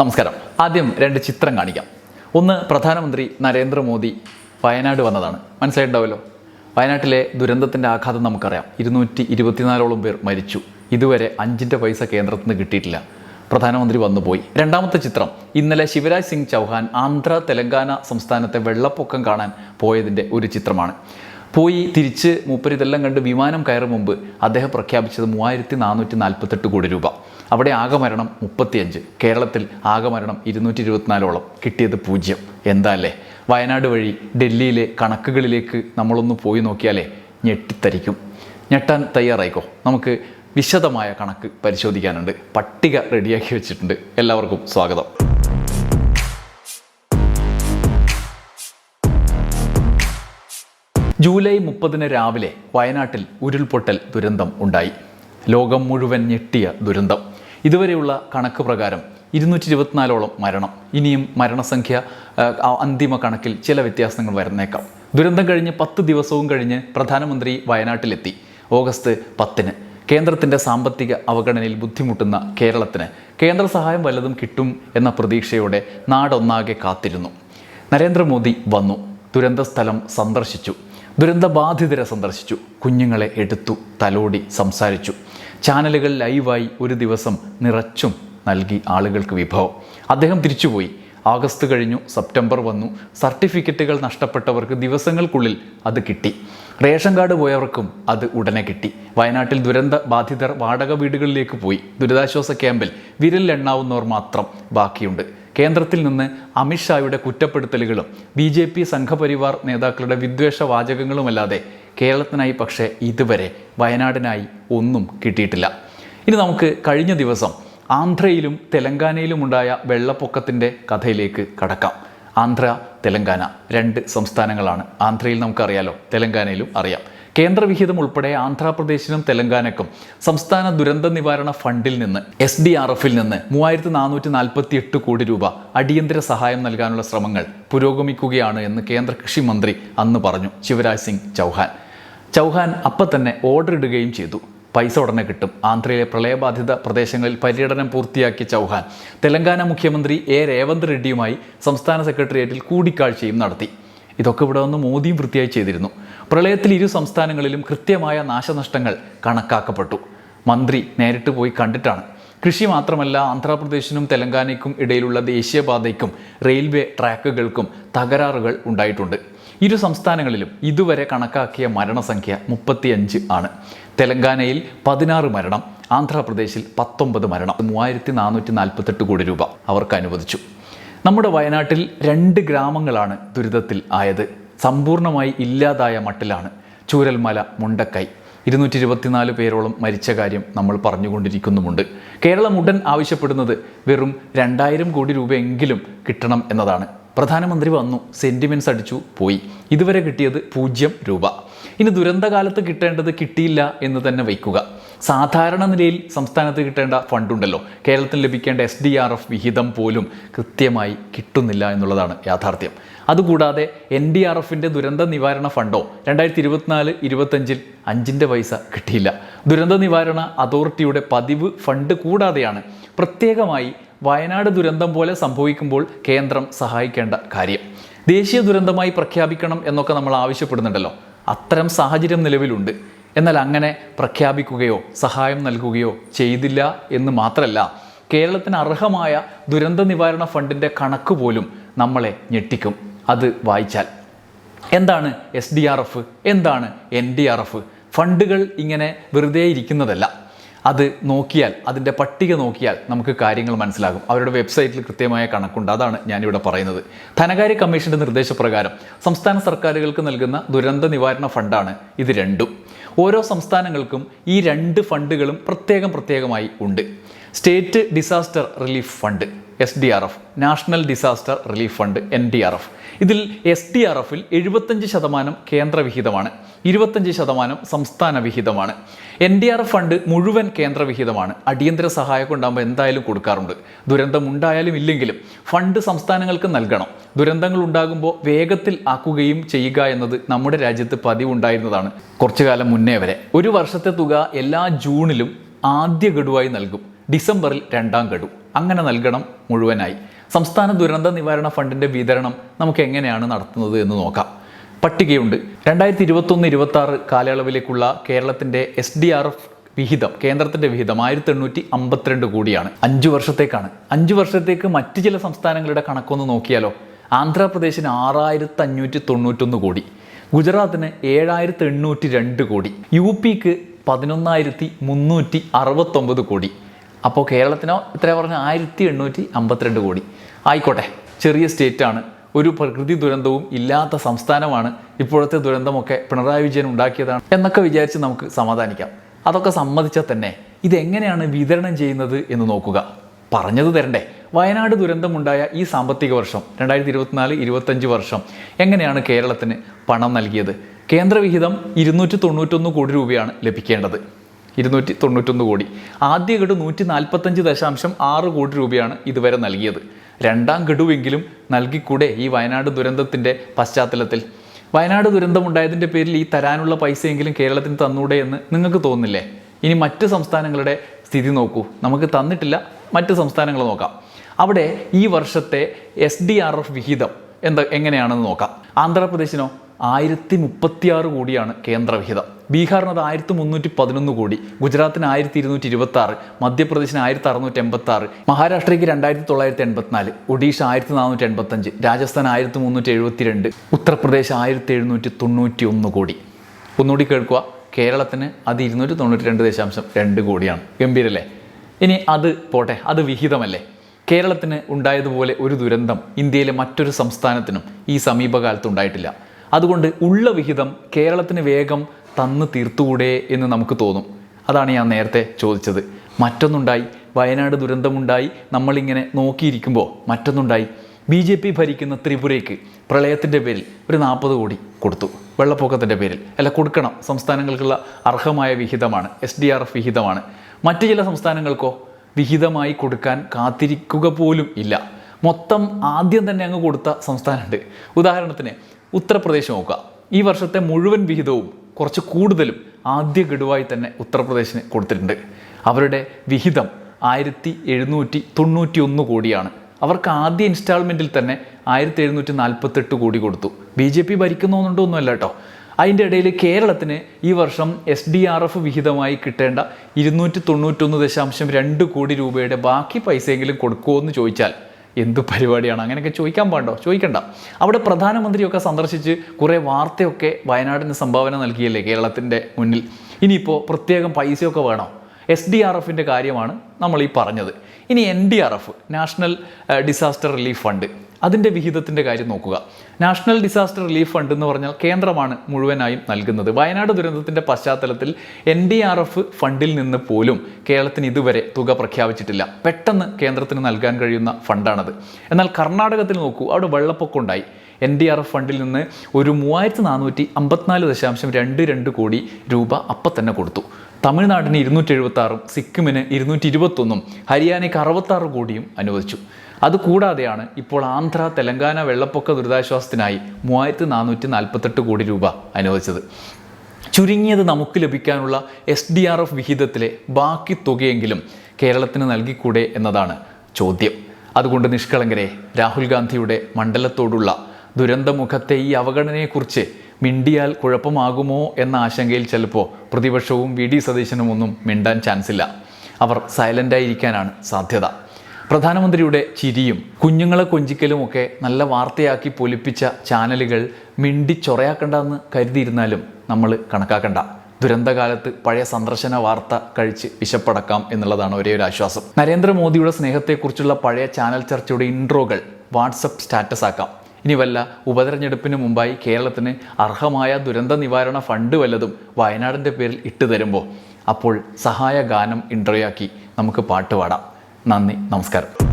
നമസ്കാരം. ആദ്യം രണ്ട് ചിത്രം കാണിക്കാം. ഒന്ന് പ്രധാനമന്ത്രി നരേന്ദ്രമോദി വയനാട് വന്നതാണ്. മനസ്സിലായിട്ടുണ്ടാവുമല്ലോ? വയനാട്ടിലെ ദുരന്തത്തിന്റെ ആഘാതം നമുക്കറിയാം. ഇരുന്നൂറ്റി ഇരുപത്തിനാലോളം പേർ മരിച്ചു. ഇതുവരെ അഞ്ചിന്റെ പൈസ കേന്ദ്രത്തിൽ നിന്ന് കിട്ടിയിട്ടില്ല. പ്രധാനമന്ത്രി വന്നുപോയി. രണ്ടാമത്തെ ചിത്രം ഇന്നലെ ശിവരാജ് സിംഗ് ചൗഹാൻ ആന്ധ്ര തെലങ്കാന സംസ്ഥാനത്തെ വെള്ളപ്പൊക്കം കാണാൻ പോയതിന്റെ ഒരു ചിത്രമാണ്. പോയി തിരിച്ച് മൂപ്പർ ഇതെല്ലാം കണ്ട് വിമാനം കയറും മുമ്പ് അദ്ദേഹം പ്രഖ്യാപിച്ചത് മൂവായിരത്തി നാനൂറ്റി നാൽപ്പത്തെട്ട് കോടി രൂപ. അവിടെ ആകെ മരണം മുപ്പത്തിയഞ്ച്. കേരളത്തിൽ ആകെ മരണം ഇരുന്നൂറ്റി ഇരുപത്തിനാലോളം കിട്ടിയത് പൂജ്യം. എന്താ അല്ലേ വയനാട് വഴി ഡൽഹിയിലെ കണക്കുകളിലേക്ക് നമ്മളൊന്ന് പോയി നോക്കിയാലേ ഞെട്ടിത്തരിക്കും. ഞെട്ടാൻ തയ്യാറായിക്കോ? നമുക്ക് വിശദമായ കണക്ക് പരിശോധിക്കാനുണ്ട്. പട്ടിക റെഡിയാക്കി വെച്ചിട്ടുണ്ട്. എല്ലാവർക്കും സ്വാഗതം. ജൂലൈ മുപ്പതിന് രാവിലെ വയനാട്ടിൽ ഉരുൾപൊട്ടൽ ദുരന്തം ഉണ്ടായി. ലോകം മുഴുവൻ ഞെട്ടിയ ദുരന്തം. ഇതുവരെയുള്ള കണക്ക് പ്രകാരം ഇരുന്നൂറ്റി ഇരുപത്തിനാലോളം മരണം. ഇനിയും മരണസംഖ്യ അന്തിമ കണക്കിൽ ചില വ്യത്യാസങ്ങൾ വരുന്നേക്കാം. ദുരന്തം കഴിഞ്ഞ് പത്ത് ദിവസവും കഴിഞ്ഞ് പ്രധാനമന്ത്രി വയനാട്ടിലെത്തി. ഓഗസ്റ്റ് പത്തിന്. കേന്ദ്രത്തിന്റെ സാമ്പത്തിക അവഗണനയിൽ ബുദ്ധിമുട്ടുന്ന കേരളത്തിന് കേന്ദ്ര സഹായം വല്ലതും കിട്ടും എന്ന പ്രതീക്ഷയോടെ നാടൊന്നാകെ കാത്തിരുന്നു. നരേന്ദ്രമോദി വന്നു. ദുരന്ത സ്ഥലം സന്ദർശിച്ചു. ദുരന്തബാധിതരെ സന്ദർശിച്ചു. കുഞ്ഞുങ്ങളെ എടുത്തു തലോടി സംസാരിച്ചു. ചാനലുകൾ ലൈവായി ഒരു ദിവസം നിറച്ചും നൽകി ആളുകൾക്ക് വിഭവം. അദ്ദേഹം തിരിച്ചുപോയി. ആഗസ്റ്റ് കഴിഞ്ഞു സെപ്റ്റംബർ വന്നു. സർട്ടിഫിക്കറ്റുകൾ നഷ്ടപ്പെട്ടവർക്ക് ദിവസങ്ങൾക്കുള്ളിൽ അത് കിട്ടി. റേഷൻ കാർഡ് പോയവർക്കും അത് ഉടനെ കിട്ടി. വയനാട്ടിൽ ദുരന്ത ബാധിതർ വാടക വീടുകളിലേക്ക് പോയി. ദുരിതാശ്വാസ ക്യാമ്പിൽ വിരലിലെണ്ണാവുന്നവർ മാത്രം ബാക്കിയുണ്ട്. കേന്ദ്രത്തിൽ നിന്ന് അമിത്ഷായുടെ കുറ്റപ്പെടുത്തലുകളും ബി ജെ പി സംഘപരിവാർ നേതാക്കളുടെ വിദ്വേഷ വാചകങ്ങളുമല്ലാതെ കേരളത്തിനായി പക്ഷേ ഇതുവരെ വയനാടിനായി ഒന്നും കിട്ടിയിട്ടില്ല. ഇനി നമുക്ക് കഴിഞ്ഞ ദിവസം ആന്ധ്രയിലും തെലങ്കാനയിലും ഉണ്ടായ വെള്ളപ്പൊക്കത്തിന്റെ കഥയിലേക്ക് കടക്കാം. ആന്ധ്ര തെലങ്കാന രണ്ട് സംസ്ഥാനങ്ങളാണ്. ആന്ധ്രയിൽ നമുക്കറിയാലോ തെലങ്കാനയിലും അറിയാം. കേന്ദ്രവിഹിതം ഉൾപ്പെടെ ആന്ധ്രാപ്രദേശിനും തെലങ്കാനക്കും സംസ്ഥാന ദുരന്ത നിവാരണ ഫണ്ടിൽ നിന്ന് എസ് ഡി ആർ എഫിൽ നിന്ന് മൂവായിരത്തി നാനൂറ്റി നാൽപ്പത്തി എട്ട് കോടി രൂപ അടിയന്തര സഹായം നൽകാനുള്ള ശ്രമങ്ങൾ പുരോഗമിക്കുകയാണ് എന്ന് കേന്ദ്ര കൃഷി മന്ത്രി അന്ന് പറഞ്ഞു ശിവരാജ് സിംഗ് ചൗഹാൻ. ചൗഹാൻ അപ്പം തന്നെ ഓർഡർ ഇടുകയും ചെയ്തു. പൈസ ഉടനെ കിട്ടും. ആന്ധ്രയിലെ പ്രളയബാധിത പ്രദേശങ്ങളിൽ പര്യടനം പൂർത്തിയാക്കിയ ചൗഹാൻ തെലങ്കാന മുഖ്യമന്ത്രി എ രേവന്ത് റെഡ്ഡിയുമായി സംസ്ഥാന സെക്രട്ടേറിയറ്റിൽ കൂടിക്കാഴ്ചയും നടത്തി. ഇതൊക്കെ ഇവിടെ വന്ന് മോദിയും വൃത്തിയായി ചെയ്തിരുന്നു. പ്രളയത്തിൽ ഇരു സംസ്ഥാനങ്ങളിലും കൃത്യമായ നാശനഷ്ടങ്ങൾ കണക്കാക്കപ്പെട്ടു. മന്ത്രി നേരിട്ട് പോയി കണ്ടിട്ടാണ്. കൃഷി മാത്രമല്ല ആന്ധ്രാപ്രദേശിനും തെലങ്കാനയ്ക്കും ഇടയിലുള്ള ദേശീയപാതയ്ക്കും റെയിൽവേ ട്രാക്കുകൾക്കും തകരാറുകൾ ഉണ്ടായിട്ടുണ്ട്. ഇരു സംസ്ഥാനങ്ങളിലും ഇതുവരെ കണക്കാക്കിയ മരണസംഖ്യ മുപ്പത്തിയഞ്ച് ആണ്. തെലങ്കാനയിൽ പതിനാറ് മരണം ആന്ധ്രാപ്രദേശിൽ പത്തൊമ്പത് മരണം മൂവായിരത്തി നാനൂറ്റി നാൽപ്പത്തെട്ട് കോടി രൂപ അവർക്ക് അനുവദിച്ചു. നമ്മുടെ വയനാട്ടിൽ രണ്ട് ഗ്രാമങ്ങളാണ് ദുരിതത്തിൽ ആയത്. സമ്പൂർണമായി ഇല്ലാതായ മട്ടിലാണ് ചൂരൽമല മുണ്ടക്കൈ. ഇരുന്നൂറ്റി ഇരുപത്തിനാല് പേരോളം മരിച്ച കാര്യം നമ്മൾ പറഞ്ഞുകൊണ്ടിരിക്കുന്നുമുണ്ട്. കേരളം ഉടൻ ആവശ്യപ്പെടുന്നത് വെറും രണ്ടായിരം കോടി രൂപയെങ്കിലും കിട്ടണം എന്നതാണ്. പ്രധാനമന്ത്രി വന്നു സെന്റിമെന്റ്സ് അടിച്ചു പോയി. ഇതുവരെ കിട്ടിയത് പൂജ്യം രൂപ. ഇനി ദുരന്തകാലത്ത് കിട്ടേണ്ടത് കിട്ടിയില്ല എന്ന് തന്നെ വയ്ക്കുക. സാധാരണ നിലയിൽ സംസ്ഥാനത്ത് കിട്ടേണ്ട ഫണ്ടുണ്ടല്ലോ. കേരളത്തിന് ലഭിക്കേണ്ട എസ് ഡി ആർ എഫ് വിഹിതം പോലും കൃത്യമായി കിട്ടുന്നില്ല എന്നുള്ളതാണ് യാഥാർത്ഥ്യം. അതുകൂടാതെ എൻ ഡി ആർ എഫിന്റെ ദുരന്ത നിവാരണ ഫണ്ടോ രണ്ടായിരത്തി ഇരുപത്തിനാല് ഇരുപത്തഞ്ചിൽ അഞ്ചിന്റെ പൈസ കിട്ടിയില്ല. ദുരന്ത നിവാരണ അതോറിറ്റിയുടെ പതിവ് ഫണ്ട് കൂടാതെയാണ് പ്രത്യേകമായി വയനാട് ദുരന്തം പോലെ സംഭവിക്കുമ്പോൾ കേന്ദ്രം സഹായിക്കേണ്ട കാര്യം. ദേശീയ ദുരന്തമായി പ്രഖ്യാപിക്കണം എന്നൊക്കെ നമ്മൾ ആവശ്യപ്പെടുന്നുണ്ടല്ലോ. അത്തരം സാഹചര്യം നിലവിലുണ്ട്. എന്നാൽ അങ്ങനെ പ്രഖ്യാപിക്കുകയോ സഹായം നൽകുകയോ ചെയ്തില്ല എന്ന് മാത്രമല്ല കേരളത്തിന് അർഹമായ ദുരന്ത നിവാരണ ഫണ്ടിന്റെ കണക്ക് പോലും നമ്മളെ ഞെട്ടിക്കും. അത് വായിച്ചാൽ. എന്താണ് എസ് ഡി ആർ എഫ് എന്താണ് എൻ ഡി ആർ എഫ് ഫണ്ടുകൾ ഇങ്ങനെ വെറുതെ ഇരിക്കുന്നതല്ല. അത് നോക്കിയാൽ അതിന്റെ പട്ടിക നോക്കിയാൽ നമുക്ക് കാര്യങ്ങൾ മനസ്സിലാകും. അവരുടെ വെബ്സൈറ്റിൽ കൃത്യമായ കണക്കുണ്ട്. അതാണ് ഞാനിവിടെ പറയുന്നത്. ധനകാര്യ കമ്മീഷന്റെ നിർദ്ദേശപ്രകാരം സംസ്ഥാന സർക്കാരുകൾക്ക് നൽകുന്ന ദുരന്ത നിവാരണ ഫണ്ടാണ് ഇത് രണ്ടും. ഓരോ സംസ്ഥാനങ്ങൾക്കും ഈ രണ്ട് ഫണ്ടുകളും പ്രത്യേകം പ്രത്യേകമായി ഉണ്ട്. State disaster relief fund. S D R F national disaster relief fund N D R F ഇതിൽ എസ് ഡി ആർ എഫിൽ എഴുപത്തഞ്ച് ശതമാനം കേന്ദ്രവിഹിതമാണ് ഇരുപത്തഞ്ച് ശതമാനം സംസ്ഥാന വിഹിതമാണ്. N D R F fund മുഴുവൻ കേന്ദ്രവിഹിതമാണ് അടിയന്തര സഹായം ഉണ്ടാകുമ്പോൾ എന്തായാലും കൊടുക്കാറുണ്ട്. ദുരന്തം ഉണ്ടായാലും ഇല്ലെങ്കിലും ഫണ്ട് സംസ്ഥാനങ്ങൾക്ക് നൽകണം. ദുരന്തങ്ങൾ ഉണ്ടാകുമ്പോൾ വേഗത്തിൽ ആക്കുകയും ചെയ്യുക എന്നത് നമ്മുടെ രാജ്യത്ത് പതിവുണ്ടായിരുന്നതാണ് കുറച്ചു കാലം മുന്നേ വരെ. ഒരു വർഷത്തെ തുക എല്ലാ ജൂണിലും ആദ്യ ഗഡുവായി നൽകും. ഡിസംബറിൽ രണ്ടാം ഗഡു. അങ്ങനെ നൽകണം മുഴുവനായി. സംസ്ഥാന ദുരന്ത നിവാരണ ഫണ്ടിന്റെ വിതരണം നമുക്ക് എങ്ങനെയാണ് നടത്തുന്നത് എന്ന് നോക്കാം. പട്ടികയുണ്ട്. രണ്ടായിരത്തി ഇരുപത്തൊന്ന് ഇരുപത്തി ആറ് കാലയളവിലേക്കുള്ള കേരളത്തിന്റെ എസ് ഡി ആർ എഫ് വിഹിതം കേന്ദ്രത്തിന്റെ വിഹിതം ആയിരത്തി എണ്ണൂറ്റി അമ്പത്തിരണ്ട് കോടിയാണ്. അഞ്ചു വർഷത്തേക്കാണ്. അഞ്ചു വർഷത്തേക്ക് മറ്റ് ചില സംസ്ഥാനങ്ങളുടെ കണക്കൊന്ന് നോക്കിയാലോ? ആന്ധ്രാപ്രദേശിന് ആറായിരത്തി അഞ്ഞൂറ്റി തൊണ്ണൂറ്റൊന്ന് കോടി. ഗുജറാത്തിന് ഏഴായിരത്തി എണ്ണൂറ്റി രണ്ട് കോടി. യു പിക്ക് പതിനൊന്നായിരത്തി മുന്നൂറ്റി അറുപത്തൊമ്പത് കോടി. അപ്പോൾ കേരളത്തിനോ ഇത്ര പറഞ്ഞ ആയിരത്തി എണ്ണൂറ്റി അമ്പത്തിരണ്ട് കോടി. ആയിക്കോട്ടെ ചെറിയ സ്റ്റേറ്റാണ്. ഒരു പ്രകൃതി ദുരന്തവും ഇല്ലാത്ത സംസ്ഥാനമാണ് ഇപ്പോഴത്തെ ദുരന്തമൊക്കെ പിണറായി വിജയൻ ഉണ്ടാക്കിയതാണ് എന്നൊക്കെ വിചാരിച്ച് നമുക്ക് സമാധാനിക്കാം. അതൊക്കെ സമ്മതിച്ചാൽ തന്നെ ഇതെങ്ങനെയാണ് വിതരണം ചെയ്യുന്നത് എന്ന് നോക്കുക. പറഞ്ഞത് തരണ്ടേ വയനാട് ദുരന്തമുണ്ടായ ഈ സാമ്പത്തിക വർഷം രണ്ടായിരത്തി ഇരുപത്തിനാല് ഇരുപത്തഞ്ച് വർഷം എങ്ങനെയാണ് കേരളത്തിന് പണം നൽകിയത്? കേന്ദ്രവിഹിതം ഇരുന്നൂറ്റി തൊണ്ണൂറ്റൊന്ന് കോടി രൂപയാണ് ലഭിക്കേണ്ടത്. ഇരുന്നൂറ്റി തൊണ്ണൂറ്റൊന്ന് കോടി. ആദ്യ ഗഡു നൂറ്റി നാൽപ്പത്തഞ്ച് ദശാംശം ആറ് കോടി രൂപയാണ് ഇതുവരെ നൽകിയത്. രണ്ടാം ഗഡുവെങ്കിലും നൽകിക്കൂടെ ഈ വയനാട് ദുരന്തത്തിന്റെ പശ്ചാത്തലത്തിൽ? വയനാട് ദുരന്തമുണ്ടായതിന്റെ പേരിൽ ഈ തരാനുള്ള പൈസയെങ്കിലും കേരളത്തിന് തന്നൂടെ എന്ന് നിങ്ങൾക്ക് തോന്നില്ലേ ഇനി മറ്റ് സംസ്ഥാനങ്ങളുടെ സ്ഥിതി നോക്കൂ. നമുക്ക് തന്നിട്ടില്ല മറ്റ് സംസ്ഥാനങ്ങൾ നോക്കാം. അവിടെ ഈ വർഷത്തെ എസ് ഡി ആർ എഫ് വിഹിതം എന്താ എങ്ങനെയാണെന്ന് നോക്കാം. ആന്ധ്രാപ്രദേശിനോ ആയിരത്തി മുപ്പത്തിയാറ് കോടിയാണ് കേന്ദ്രവിഹിതം. ബീഹാറിനത് ആയിരത്തി മുന്നൂറ്റി പതിനൊന്ന് കോടി ഗുജറാത്തിന് ആയിരത്തി ഇരുന്നൂറ്റി ഇരുപത്തി ആറ് മധ്യപ്രദേശിന് ആയിരത്തി അറുന്നൂറ്റി എൺപത്തി ആറ് മഹാരാഷ്ട്രയ്ക്ക് രണ്ടായിരത്തി തൊള്ളായിരത്തി എൺപത്തിനാല് ഒഡീഷ ആയിരത്തി നാനൂറ്റി എൺപത്തഞ്ച് രാജസ്ഥാൻ ആയിരത്തി മുന്നൂറ്റി എഴുപത്തി രണ്ട് ഉത്തർപ്രദേശ് ആയിരത്തി എഴുന്നൂറ്റി തൊണ്ണൂറ്റി ഒന്ന് കോടി. ഒന്നുകൂടി കേൾക്കുക കേരളത്തിന് അത് ഇരുന്നൂറ്റി തൊണ്ണൂറ്റി രണ്ട് ദശാംശം രണ്ട് കോടിയാണ്. ഗംഭീരല്ലേ? ഇനി അത് പോട്ടെ അത് വിഹിതമല്ലേ? കേരളത്തിന് ഉണ്ടായതുപോലെ ഒരു ദുരന്തം ഇന്ത്യയിലെ മറ്റൊരു സംസ്ഥാനത്തിനും ഈ സമീപകാലത്ത് ഉണ്ടായിട്ടില്ല. അതുകൊണ്ട് ഉള്ള വിഹിതം കേരളത്തിന് വേഗം തന്ന് തീർത്തുകൂടെ എന്ന് നമുക്ക് തോന്നും. അതാണ് ഞാൻ നേരത്തെ ചോദിച്ചത്. മറ്റൊന്നുണ്ടായി വയനാട് ദുരന്തമുണ്ടായി നമ്മളിങ്ങനെ നോക്കിയിരിക്കുമ്പോൾ മറ്റൊന്നുണ്ടായി. ബി ജെ പി ഭരിക്കുന്ന ത്രിപുരയ്ക്ക് പ്രളയത്തിന്റെ പേരിൽ ഒരു നാൽപ്പത് കോടി കൊടുത്തു. വെള്ളപ്പൊക്കത്തിന്റെ പേരിൽ. അല്ല കൊടുക്കണം. സംസ്ഥാനങ്ങൾക്കുള്ള അർഹമായ വിഹിതമാണ്. എസ് ഡി ആർ എഫ് വിഹിതമാണ്. മറ്റു ചില സംസ്ഥാനങ്ങൾക്കോ വിഹിതമായി കൊടുക്കാൻ കാത്തിരിക്കുക പോലും ഇല്ല. മൊത്തം ആദ്യം തന്നെ അങ്ങ് കൊടുത്ത സംസ്ഥാനമുണ്ട്. ഉദാഹരണത്തിന് ഉത്തർപ്രദേശ് നോക്കുക. ഈ വർഷത്തെ മുഴുവൻ വിഹിതവും കുറച്ച് കൂടുതലും ആദ്യ ഗഡുവായി തന്നെ ഉത്തർപ്രദേശിന് കൊടുത്തിട്ടുണ്ട്. അവരുടെ വിഹിതം ആയിരത്തി എഴുന്നൂറ്റി തൊണ്ണൂറ്റി ഒന്ന് കോടിയാണ്. അവർക്ക് ആദ്യ ഇൻസ്റ്റാൾമെന്റിൽ തന്നെ ആയിരത്തി എഴുന്നൂറ്റി നാൽപ്പത്തെട്ട് കോടി കൊടുത്തു. ബി ജെ പി ഭരിക്കുന്നൊന്നുണ്ടോന്നുമല്ല കേട്ടോ. അതിന്റെ ഇടയിൽ കേരളത്തിന് ഈ വർഷം എസ് ഡി ആർ എഫ് വിഹിതമായി കിട്ടേണ്ട ഇരുന്നൂറ്റി തൊണ്ണൂറ്റൊന്ന് ദശാംശം രണ്ട് കോടി രൂപയുടെ ബാക്കി പൈസയെങ്കിലും കൊടുക്കുമോ എന്ന് ചോദിച്ചാൽ എന്ത് പരിപാടിയാണ്? അങ്ങനെയൊക്കെ ചോദിക്കാൻ പാടോ ചോദിക്കണ്ട. അവിടെ പ്രധാനമന്ത്രിയൊക്കെ സന്ദർശിച്ച് കുറേ വാർത്തയൊക്കെ വയനാടിന് സംഭാവന നൽകിയല്ലേ കേരളത്തിന്റെ മുന്നിൽ. ഇനിയിപ്പോൾ പ്രത്യേകം പൈസയൊക്കെ വേണോ? എസ് ഡി ആർ എഫിന്റെ കാര്യമാണ് നമ്മൾ ഈ പറഞ്ഞത്. ഇനി N D R F national disaster relief fund അതിന്റെ വിഹിതത്തിന്റെ കാര്യം നോക്കുക. നാഷണൽ ഡിസാസ്റ്റർ റിലീഫ് ഫണ്ട് എന്ന് പറഞ്ഞാൽ കേന്ദ്രമാണ് മുഴുവനായും നൽകുന്നത്. വയനാട് ദുരന്തത്തിന്റെ പശ്ചാത്തലത്തിൽ എൻ ഡി ആർ എഫ് ഫണ്ടിൽ നിന്ന് പോലും കേരളത്തിന് ഇതുവരെ തുക പ്രഖ്യാപിച്ചിട്ടില്ല. പെട്ടെന്ന് കേന്ദ്രത്തിന് നൽകാൻ കഴിയുന്ന ഫണ്ടാണത്. എന്നാൽ കർണാടകത്തിൽ നോക്കൂ അവിടെ വെള്ളപ്പൊക്കം ഉണ്ടായി. എൻ ഡി ആർ എഫ് ഫണ്ടിൽ നിന്ന് ഒരു മൂവായിരത്തി നാനൂറ്റി അമ്പത്തിനാല് ദശാംശം രണ്ട് രണ്ട് കോടി രൂപ അപ്പം തന്നെ കൊടുത്തു. തമിഴ്നാടിന് ഇരുന്നൂറ്റി എഴുപത്തി ആറും സിക്കിമിന് ഇരുന്നൂറ്റി ഇരുപത്തൊന്നും ഹരിയാനയ്ക്ക് അറുപത്താറ് കോടിയും അനുവദിച്ചു. അതുകൂടാതെയാണ് ഇപ്പോൾ ആന്ധ്ര തെലങ്കാന വെള്ളപ്പൊക്ക ദുരിതാശ്വാസത്തിനായി മൂവായിരത്തി നാനൂറ്റി നാൽപ്പത്തെട്ട് കോടി രൂപ അനുവദിച്ചത്. ചുരുങ്ങിയത് നമുക്ക് ലഭിക്കാനുള്ള എസ് ഡി ആർ എഫ് വിഹിതത്തിലെ ബാക്കി തുകയെങ്കിലും കേരളത്തിന് നൽകിക്കൂടെ എന്നതാണ് ചോദ്യം. അതുകൊണ്ട് നിഷ്കളങ്കരെ രാഹുൽ ഗാന്ധിയുടെ മണ്ഡലത്തോടുള്ള ദുരന്തമുഖത്തെ ഈ അവഗണനയെക്കുറിച്ച് മിണ്ടിയാൽ കുഴപ്പമാകുമോ എന്ന ആശങ്കയിൽ ചിലപ്പോൾ പ്രതിപക്ഷവും വി ഡി സതീശനും ഒന്നും മിണ്ടാൻ ചാൻസില്ല. അവർ സൈലന്റായിരിക്കാനാണ് സാധ്യത. പ്രധാനമന്ത്രിയുടെ ചിരിയും കുഞ്ഞുങ്ങളെ കൊഞ്ചിക്കലും ഒക്കെ നല്ല വാർത്തയാക്കി പൊലിപ്പിച്ച ചാനലുകൾ മിണ്ടി ചൊറയാക്കണ്ടെന്ന് കരുതിയിരുന്നാലും നമ്മൾ കണക്കാക്കണ്ട. ദുരന്തകാലത്ത് പഴയ സന്ദർശന വാർത്ത കഴിച്ച് വിശപ്പടക്കാം എന്നുള്ളതാണ് ഒരേ ഒരു ആശ്വാസം. നരേന്ദ്രമോദിയുടെ സ്നേഹത്തെക്കുറിച്ചുള്ള പഴയ ചാനൽ ചർച്ചയുടെ ഇൻട്രോകൾ വാട്സപ്പ് സ്റ്റാറ്റസ് ആക്കാം ഇനി വല്ല ഉപതെരഞ്ഞെടുപ്പിന് മുമ്പായി കേരളത്തിന് അർഹമായ ദുരന്ത നിവാരണ ഫണ്ട് വല്ലതും വയനാടിന്റെ പേരിൽ ഇട്ടു തരുമ്പോൾ അപ്പോൾ സഹായ ഗാനം ഇൻട്രോയാക്കി നമുക്ക് പാട്ട് പാടാം. നന്ദി നമസ്കാരം.